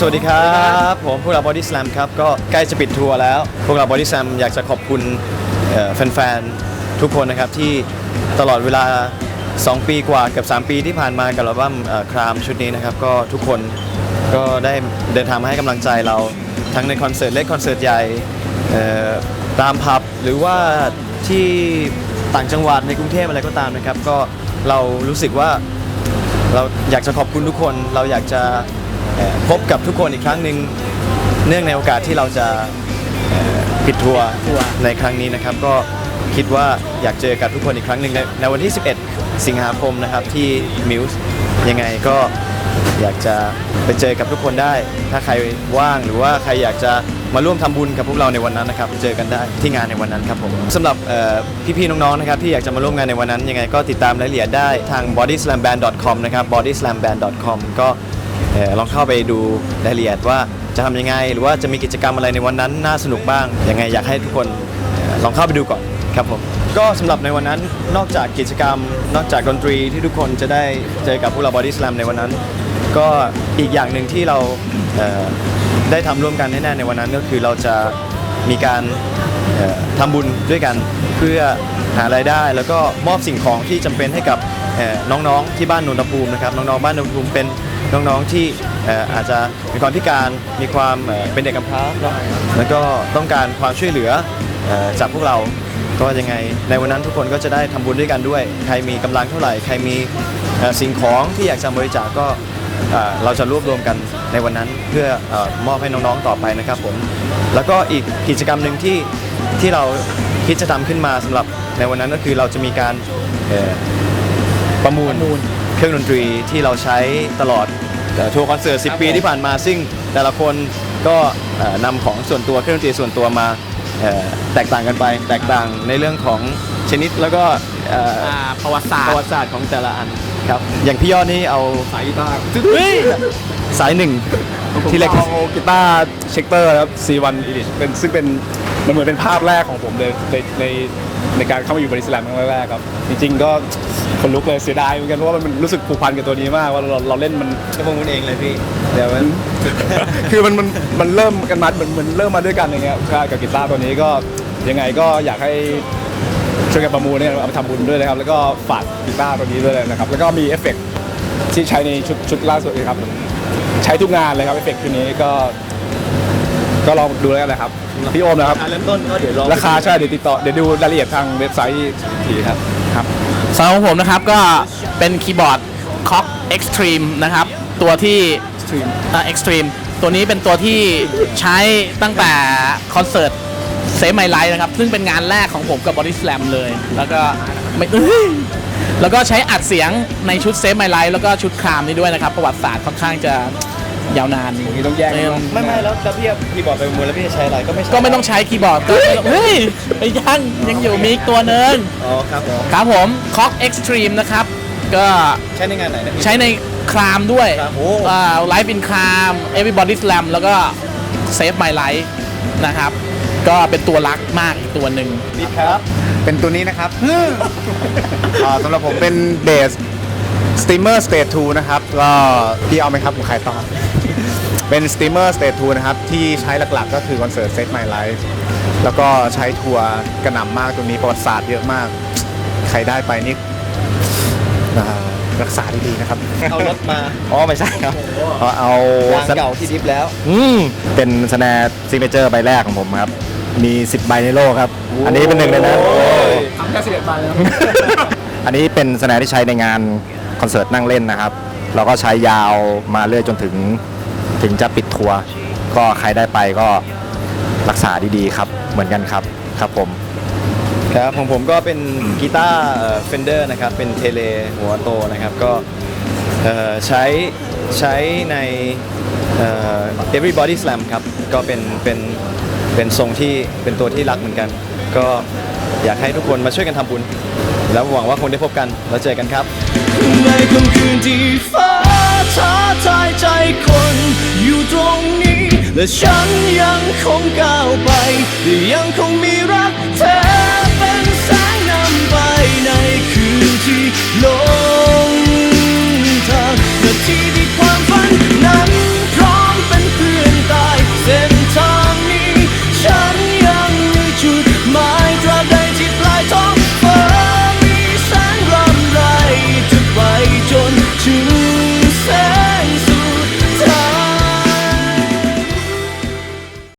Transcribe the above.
สวัสดีครับ ผมพวกเรา Body Slam ครับ ก็ใกล้จะปิดทัวร์แล้ว พวกเรา Body Slam อยากจะขอบคุณแฟนๆ ทุกคนนะครับ ที่ตลอดเวลา 2 ปีกว่าเกับ 3 ปีที่ผ่านมากับอัลบั้มครามชุดนี้นะครับ ก็ทุกคนก็ได้เดินทางมาให้กำลังใจเราทั้งในคอนเสิร์ตเล็กคอนเสิร์ตใหญ่ตามผับหรือว่าที่ต่างจังหวัดในกรุงเทพอะไรก็ตามนะครับ ก็เรารู้สึกว่าเราอยากจะขอบคุณทุกคน เราอยากจะ พบกับทุกคนอีกครั้งหนึ่งเนื่องในโอกาสที่เราจะเอ่อปิดทัวร์ในครั้งนี้นะครับ ก็คิดว่าอยากเจอกับทุกคนอีกครั้งหนึ่งในในวันที่ 11 สิงหาคมนะครับที่มิวส์ยังไงก็อยากจะไปเจอกับทุกคนได้ ถ้าใครว่างหรือว่าใครอยากจะมาร่วมทำบุญกับพวกเราในวันนั้นนะครับ เจอกันได้ที่งานในวันนั้นครับผมสำหรับเอ่อพี่ๆน้องๆนะครับที่อยากจะมาร่วมงานในวันนั้นยังไงก็ติดตามรายละเอียดได้ทาง bodyslamband.com นะครับ bodyslamband.com ก็เออลองเข้าไปดูรายละเอียดว่าจะทำยังไง หรือว่าจะมีกิจกรรมอะไรในวันนั้นน่าสนุกบ้าง ยังไงอยากให้ทุกคนเอ่อลองเข้าไปดูก่อนครับผมก็สำหรับในวันนั้นนอกจากกิจกรรม นอกจากดนตรีที่ทุกคนจะได้เจอกับพวกเรา Body Slam ในวันนั้น ก็อีกอย่างหนึ่งที่เราเอ่อได้ทำร่วมกันแน่ๆในวันนั้นก็คือเราจะมีการ เอ่อทำบุญด้วยกันเพื่อหารายได้ แล้วก็มอบสิ่งของที่จำเป็นให้กับเอ่อน้องๆที่บ้านนนทภูมินะครับน้องๆบ้านนนทภูมิเป็น น้องๆที่อาจจะมีความพิการมีความเป็นเด็กกำพร้าแล้วก็ต้องการความช่วยเหลือจากพวกเราก็ยังไง ในวันนั้นทุกคนก็จะได้ทำบุญด้วยกันด้วย ใครมีกำลังเท่าไหร่ ใครมีสิ่งของที่อยากจะบริจาคก็เราจะรวบรวมกันในวันนั้นเพื่ออมอบให้น้องๆต่อไปนะครับผมแล้วก็อีกกิจกรรมหนึ่งที่ที่เราคิดจะทำขึ้นมาสำหรับในวันนั้นก็คือเราจะมีการประมูล เครื่องดนตรีที่เราใช้ตลอดเอ่อทัวร์คอนเสิร์ต 10 ปีที่ผ่านมา ซึ่งแต่ละคนก็เอ่อนำของส่วนตัวเครื่องดนตรีส่วนตัวมาเอ่อแตกต่างกันไป แตกต่างในเรื่องของชนิดแล้วก็เอ่ออ่าประวัติศาสตประร์วัติศาสตร์ของแต่ละอันครับ อย่างพี่ยอดนี่เอาสายกีตาร์เฮ้ยสายหนึ่งที่ที่เล็เล็กกเอากีตาร์เช็คเตอร์ครับ C1 Edit เป็นซึ่งเป็นมันเหมือนเป็นภาพแรกของผมเลยใน ในในการเข้ามาอยู่บริษัทครั้งแรกๆครับ จริง ๆ ก็คนลุกเลยเสียดายเหมือนกันเพราะว่ามันรู้สึกผูกพันกับตัวนี้มากว่าเราเราเล่นมันจะประมูลเองเลยพี่ เดี๋ยวมัน คือมันมันมันเริ่มกันมาเหมือนเหมือนเริ่มมาด้วยกันอย่างเงี้ยใช่กับกีตาร์ตัวนี้ก็ยังไงก็อยากให้ช่วยกันประมูลเนี่ยเอาไปทำบุญด้วยนะครับ แล้วก็ฝากกีตาร์ตัวนี้ด้วยนะครับ แล้วก็มีเอฟเฟกต์ที่ใช้ในชุดชุดล่าสุดนะครับ ใช้ทุกงานเลยครับเอฟเฟกต์ชุดนี้ก็ ก็ลองดูแล้วกันนะครับพี่โอมนะครับ เริ่มต้นก็เดี๋ยวลองราคาใช่เดี๋ยวติดต่อเดี๋ยวดูรายละเอียดทางเว็บไซต์อีกทีครับ ครับสำหรับของผมนะครับก็เป็นคีย์บอร์ด Cock Extreme นะครับ ตัวที่ Extreme อ่า Extreme ตัวนี้เป็นตัวที่ใช้ตั้งแต่คอนเสิร์ตเซฟไมไลท์นะครับ ซึ่งเป็นงานแรกของผมกับ Body Slam เลย แล้วก็ไม่เอ้ยแล้วก็ใช้อัดเสียงในชุดเซฟไมไลท์แล้วก็ชุดครามนี้ด้วยนะครับ ประวัติศาสตร์ค่อนข้างจะ ยาวนานอย่างนี้ต้องแยกกันว่าไม่ไม่แล้วแล้วพี่พี่บอกไปประมูลแล้วพี่จะใช้อะไรก็ไม่ใช่ก็ไม่ต้องใช้คีย์บอร์ดก็เฮ้ยไปยังยังอยู่มีอีกตัวหนึ่งอ๋อครับผมครับผม Cock Extreme นะครับ ก็ใช้ในงานไหนนะพี่ ใช้ในครามด้วยครับโอ้ ไลฟ์อินคราม Everybody Slam แล้วก็ Save My Life นะครับ ก็เป็นตัวรักมากอีกตัวหนึ่งพี่ครับเป็นตัวนี้นะครับอ่าสำหรับผมเป็นเบสสต e ีมเมอร์สเต e 2นะครับ ก็พี่เอาไหมครับผมขายต่อ เป็นสต e ีมเมอร์สเต e 2นะครับ ที่ใช้หลักๆ ก็คือคอนเสิร์ต Set My Life แล้วก็ใช้ทัวร์กระหน่ำมากตัวนี้ประวัติศาสตร์เยอะมาก ใครได้ไปนี่อ่ารักษาดีๆนะครับ เอารถมาอ๋อไม่ใช่ครับเอาเอายางเก่าที่ดิฟแล้ว อืมเป็นสแนร์ซิงเกิลใบแรกของผมครับ มี 10 ใบในโลกครับ อันนี้เป็นหนึ่งในนั้นทำแค่สิบเอ็ดใบนะครับอันนี้เป็นสแนร์ที่ใช้ในงานคอนเสิร์ตนั่งเล่นนะครับ เราก็ใช้ยาวมาเรื่อยจนถึง ถึงจะปิดทัวร์ก็ใครได้ไปก็รักษาดีๆครับเหมือนกันครับครับผม ครับของผมก็เป็นกีตาร์เฟนเดอร์นะครับ เป็นเทเลหัวโตนะครับ ก็เอ่อใช้ใช้ในเอ่อ Everybody Slam ครับ ก็เป็นเป็นเป็นทรงที่เป็นตัวที่รักเหมือนกัน ก็อยากให้ทุกคนมาช่วยกันทำบุญ แล้วหวังว่าคงได้พบกัน แล้วเจอกันครับ ในค่ำคืนที่ฟ้า ท้าทายใจคนอยู่ตรงนี้ และฉันยังคงก้าวไป และยังคงมีรักแท้